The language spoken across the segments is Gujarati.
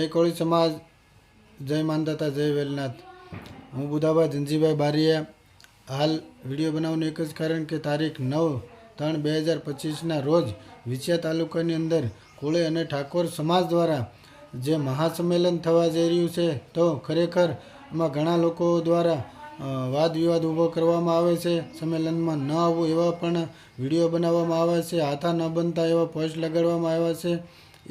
જય કોળી સમાજ, જય માનદાતા, જય વેલનાથ. હું બુધાબા ધનજીભાઈ બારીયા હાલ વીડિયો બનાવવાનું એક જ કારણ કે તારીખ નવ ત્રણ બે હજાર પચીસના રોજ વિછિયા તાલુકાની અંદર કોળી અને ઠાકોર સમાજ દ્વારા જે મહાસંમેલન થવા જઈ રહ્યું છે, તો ખરેખર એમાં ઘણા લોકો દ્વારા વાદ વિવાદ ઊભો કરવામાં આવે છે. સંમેલનમાં ન આવવું એવા પણ વીડિયો બનાવવામાં આવે છે, હાથા ન બનતા એવા પોસ્ટ લગાડવામાં આવ્યા છે.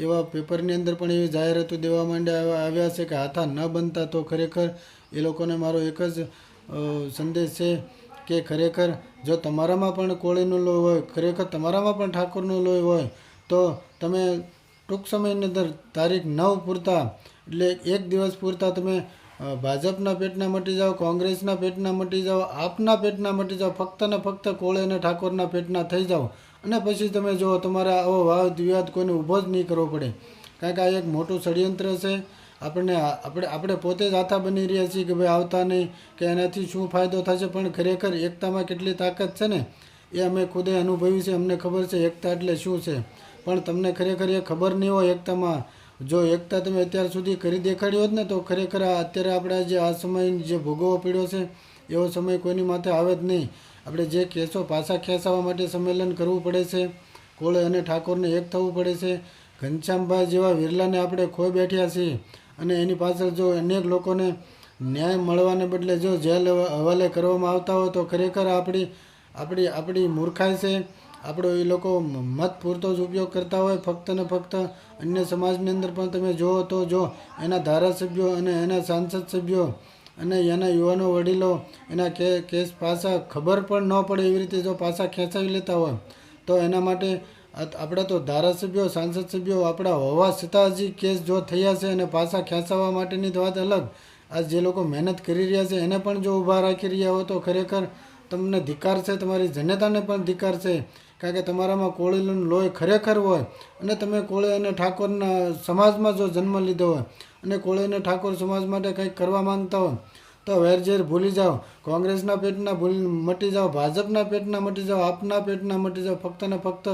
એવા પેપરની અંદર પણ એવી જાહેરાતો દેવા માંડ્યા આવ્યા છે કે હાથા ન બનતા તો ખરેખર એ લોકોને મારો એક જ સંદેશ છે કે ખરેખર જો તમારામાં પણ કોળીનું લોહી હોય, ખરેખર તમારામાં પણ ઠાકોરનું લોહી હોય, તો તમે ટૂંક સમયની અંદર તારીખ નવ પૂરતા, એટલે એક દિવસ પૂરતા તમે ભાજપના પેટના મટી જાઓ, કોંગ્રેસના પેટના મટી જાઓ, આપના પેટના મટી જાઓ, ફક્ત ને ફક્ત કોળે અને ઠાકોરના પેટના થઈ જાઓ અને પછી તમે જો તમારા આવો વાદ વિવાદ કોઈને ઊભો જ નહીં કરવો પડે. કારણ કે આ એક મોટું ષડયંત્ર છે. આપણને આપણે આપણે પોતે જ આથા બની રહ્યા છીએ કે ભાઈ આવતા નહીં, કે એનાથી શું ફાયદો થશે, પણ ખરેખર એકતામાં કેટલી તાકાત છે ને? એ અમે ખુદે અનુભવી છે, અમને ખબર છે એકતા એટલે શું છે. પણ તમને ખરેખર એ ખબર નહીં હોય એકતામાં. જો એકતા તમે અત્યાર સુધી કરી દેખાડી હોત ને, તો ખરેખર અત્યારે આપણે જે આ સમય જે ભોગવવો પડ્યો છે, એવો સમય કોઈની માથે આવે જ નહીં. આપણે જે કેસો પાછા ખેંચાવવા માટે સંમેલન કરવું પડે છે, કોળે અને ઠાકોરને એક થવું પડે છે. ઘનશ્યામભાઈ જેવા વિરલાને આપણે ખોઈ બેઠ્યા છીએ અને એની પાછળ જો અનેક લોકોને ન્યાય મળવાને બદલે જો જેલ હવાલે કરવામાં આવતા હોય તો ખરેખર આપણી આપણી આપણી મૂર્ખાઈ છે. આપણો એ લોકો મત પૂરતો જ ઉપયોગ કરતા હોય, ફક્ત ને ફક્ત અન્ય સમાજની અંદર પણ તમે જુઓ તો જો એના ધારાસભ્યો અને એના સાંસદ સભ્યો અને એના યુવાનો વડીલો એના કે, કેસ પાછા ખબર પણ ન પડે એવી રીતે જો પાછા ખેંચાવી લેતા હોય, તો એના માટે આપણા તો ધારાસભ્યો, સાંસદ સભ્યો આપણા હોવા છતાં હજી કેસ જો થયા છે અને પાછા ખેંચાવવા માટેની તો વાત અલગ. આ જે લોકો મહેનત કરી રહ્યા છે, એને પણ જો ઊભા રાખી રહ્યા હો તો ખરેખર તમને ધિકાર છે, તમારી જનતાને પણ ધિકાર છે. કારણ કે તમારામાં કોળીનું લોહી ખરેખર હોય અને તમે કોળી અને ઠાકોરના સમાજમાં જો જન્મ લીધો હોય અને કોળી અને ઠાકોર સમાજ માટે કંઈક કરવા માંગતા હોય, તો વેરઝેર ભૂલી જાઓ. કોંગ્રેસના પેટના ભૂલી મટી જાઓ, ભાજપના પેટના મટી જાઓ, આપના પેટના મટી જાઓ, ફક્ત ને ફક્ત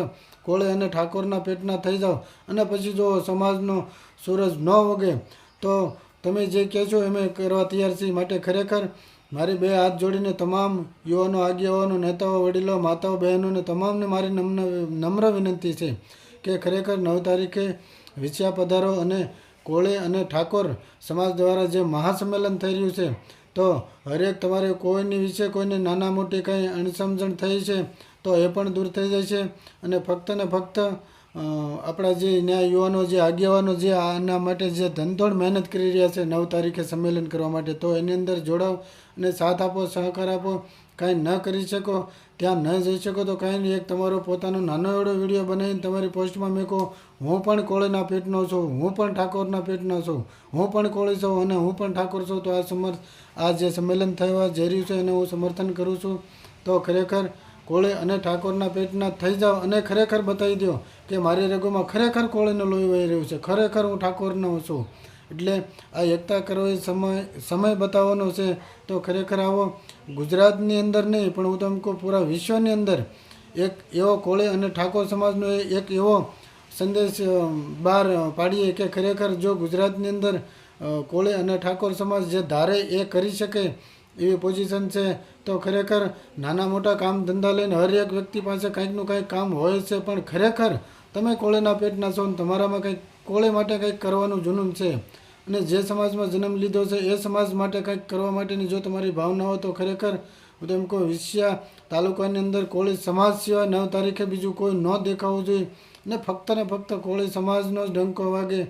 કોળે અને ઠાકોરના પેટના થઈ જાઓ. અને પછી જો સમાજનો સૂરજ ન ઉગે તો તમે જે કહેશો એમ કરવા તૈયાર છીએ માટે ખરેખર મારી બે હાથ જોડીને તમામ યુવાનો, આગેવાનો, નેતાઓ, વડીલો, માતાઓ, બહેનોને તમામને મારી નમ્ર વિનંતી છે કે ખરેખર નવ તારીખે વિછયા પધારો અને કોળે અને ઠાકોર સમાજ દ્વારા જે મહાસંમેલન થઈ રહ્યું છે, તો હરેક તમારે કોઈની વિશે કોઈને નાના મોટી કંઈ અણસમજણ થઈ છે, તો એ પણ દૂર થઈ જાય છે અને ફક્ત ને ફક્ત આપણા જે ન્યાય યુવાનો જે આગેવાનો જે આના માટે જે ધનતોડ મહેનત કરી રહ્યા છે નવ તારીખે સંમેલન કરવા માટે, તો એની અંદર જોડાવ અને સાથ આપો, સહકાર આપો. કાંઈ ન કરી શકો, ત્યાં ન જઈ શકો, તો કાંઈ નહીં. એક તમારો પોતાનો નાનો એવડો વીડિયો બનાવીને તમારી પોસ્ટમાં મેકો. હું પણ કોળીના પેટનો છું, હું પણ ઠાકોરના પેટનો છું, હું પણ કોળી છું અને હું પણ ઠાકોર છું. તો આ સમર્થ, આ જે સંમેલન થવા જઈ રહ્યું છે, એને હું સમર્થન કરું છું. તો ખરેખર કોળી અને ઠાકોરના પેટના થઈ જાઓ અને ખરેખર બતાવી દો કે મારી રગોમાં ખરેખર કોળેનો લોહી વહી રહ્યું છે. ખરેખર હું ઠાકોરનો છું. એટલે આ એકતા કરવા સમય સમય બતાવવાનો છે. તો ખરેખર આવો ગુજરાતની અંદર નહીં, પણ હું તમને કહું પૂરા વિશ્વની અંદર એક એવો કોળે અને ઠાકોર સમાજનો એક એવો સંદેશ બહાર પાડીએ કે ખરેખર જો ગુજરાતની અંદર કોળે અને ઠાકોર સમાજ જે ધારે એ કરી શકે એવી પોઝિશન છે, તો ખરેખર નાના મોટા કામ ધંધા લઈને હર એક વ્યક્તિ પાસે કંઈકનું કંઈક કામ હોય છે, પણ ખરેખર તમે કોળેના પેટના છો ને તમારામાં કંઈક કોળે માટે કંઈક કરવાનું જુનૂન છે. અને જે સમાજમાં જન્મ લીધો છે, એ સમાજ માટે કંઈક કરવા માટેની જો તમારી ભાવના હોય તો ખરેખર હું તો એમ કહું તાલુકાની અંદર કોળી સમાજ સિવાય નવ તારીખે બીજું કોઈ ન દેખાવું જોઈએ. ને ફક્ત ને ફક્ત કોળી સમાજનો જ ડંકો વાગે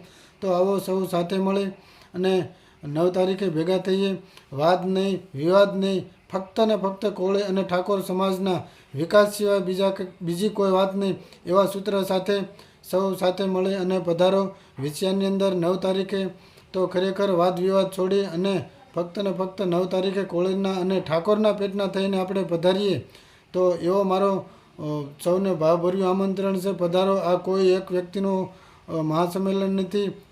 તો આવો સૌ સાથે મળે. અને નવ તારીખે ભેગા થઈએ, વાદ નહીં, વિવાદ નહીં, ફક્ત ને ફક્ત કોળે અને ઠાકોર સમાજના વિકાસ સિવાય બીજા બીજી કોઈ વાત નહીં, એવા સૂત્ર સાથે સૌ સાથે મળે અને પધારો. વિછિયાની અંદર નવ તારીખે તો ખરેખર વાદ વિવાદ છોડી અને ફક્ત ને ફક્ત નવ તારીખે કોળીના અને ઠાકોરના પેટના થઈને આપણે પધારીએ, તો એવો મારો સૌને ભાવભર્યું આમંત્રણ છે. પધારો. આ કોઈ એક વ્યક્તિનું અ, મહાસંમેલન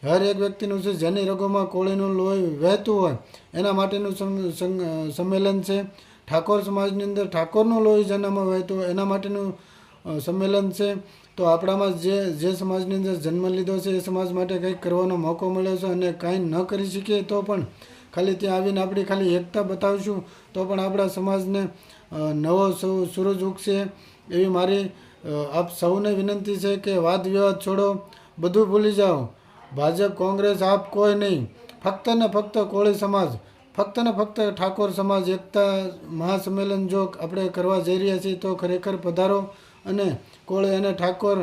હર એક વ્યક્તિનું છે જેની રગોમાં કોળીનું લોહી વહેતું હોય એના માટેનું સંમેલન છે. ઠાકોર સમાજની અંદર ઠાકોરનું લોહી જેનામાં વહેતું હોય એના માટેનું સંમેલન છે. તો આપણામાં જે જે સમાજની અંદર જન્મ લીધો છે એ સમાજ માટે કંઈક કરવાનો મોકો મળ્યો છે અને કાંઈ ન કરી શકીએ તો પણ ખાલી ત્યાં આવીને આપણી ખાલી એકતા બતાવશું તો પણ આપણા સમાજને નવો સૂરજ ઉગશે. એવી મારી આપ સૌને વિનંતી છે કે વાદ વિવાદ છોડો. બધું ભૂલી જાઓ. ભાજપ, કોંગ્રેસ, આપ કોઈ નહીં. ફક્ત ને ફક્ત કોળી સમાજ. ફક્ત ને ફક્ત ઠાકોર સમાજ, એકતા મહાસંમેલન જો આપણે કરવા જઈ રહ્યા છીએ તો ખરેખર પધારો અને કોળી અને ઠાકોર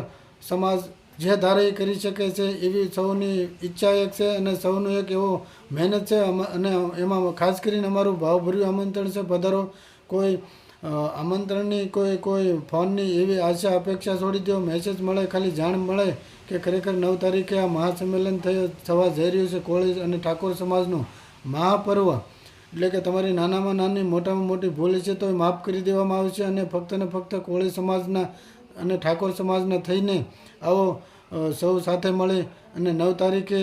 સમાજ જે ધારે કરી શકે છે એવી સૌની ઈચ્છા એક છે અને સૌનું એક એવો મહેનત છે. અને એમાં ખાસ કરીને અમારું ભાવભર્યું આમંત્રણ છે. પધારો. કોઈ આમંત્રણની કોઈ કોઈ ફોનની એવી આશા, અપેક્ષા છોડી દો મેસેજ મળે, ખાલી જાણ મળે કે ખરેખર નવ તારીખે આ મહાસંમેલન થયો થવા જઈ રહ્યું છે કોળી અને ઠાકોર સમાજનું મહાપર્વ. એટલે કે તમારી નાનામાં નાની, મોટામાં મોટી ભૂલ છે તો એ માફ કરી દેવામાં આવશે અને ફક્ત ને ફક્ત કોળી સમાજના અને ઠાકોર સમાજના થઈને આવો સૌ સાથે મળી અને નવ તારીખે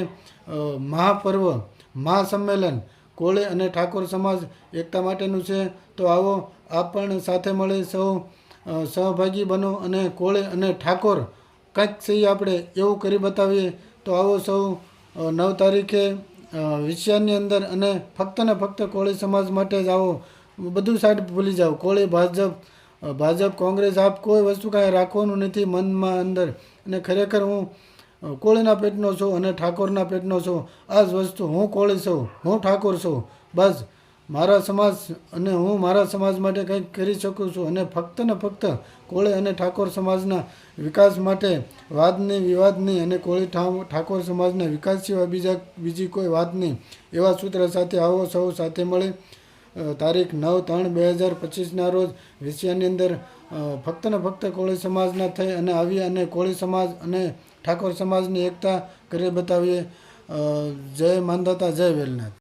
મહાપર્વ, મહાસંમેલન, કોળી અને ઠાકોર સમાજ એકતા માટેનું છે. તો આવો આપ પણ સાથે મળી સૌ સહભાગી બનો અને કોળે અને ઠાકોર. કંઈક સહી આપણે એવું કરી બતાવીએ તો આવો સૌ નવ તારીખે વિષયની અંદર અને ફક્ત ને ફક્ત કોળી સમાજ માટે જ આવો. બધું સાઈડ ભૂલી જાઓ. કોળી, ભાજપ ભાજપ, કોંગ્રેસ, આપ કોઈ વસ્તુ કાંઈ રાખવાનું નથી મનમાં અંદર. અને ખરેખર હું કોળીના પેટનો છું અને ઠાકોરના પેટનો છું. આ જ વસ્તુ. હું કોળી છું. હું ઠાકોર છું. બસ. મારા સમાજ અને હું મારા સમાજ માટે કંઈક કરી શકું છું અને ફક્ત ને ફક્ત કોળી અને ઠાકોર સમાજના વિકાસ માટે વાદની, વિવાદની અને કોળી ઠાકોર સમાજના વિકાસ સિવાય બીજા, બીજી કોઈ વાત નહીં. એવા સૂત્ર સાથે આવો સૌ સાથે મળી તારીખ નવ ત્રણ બે હજાર પચીસના રોજ વિષયાની અંદર ફક્ત ને ફક્ત કોળી સમાજના થઈ અને આવી અને કોળી સમાજ અને ઠાકોર સમાજની એકતા કરી બતાવીએ. જય માનદાતા, જય વેલનાથ.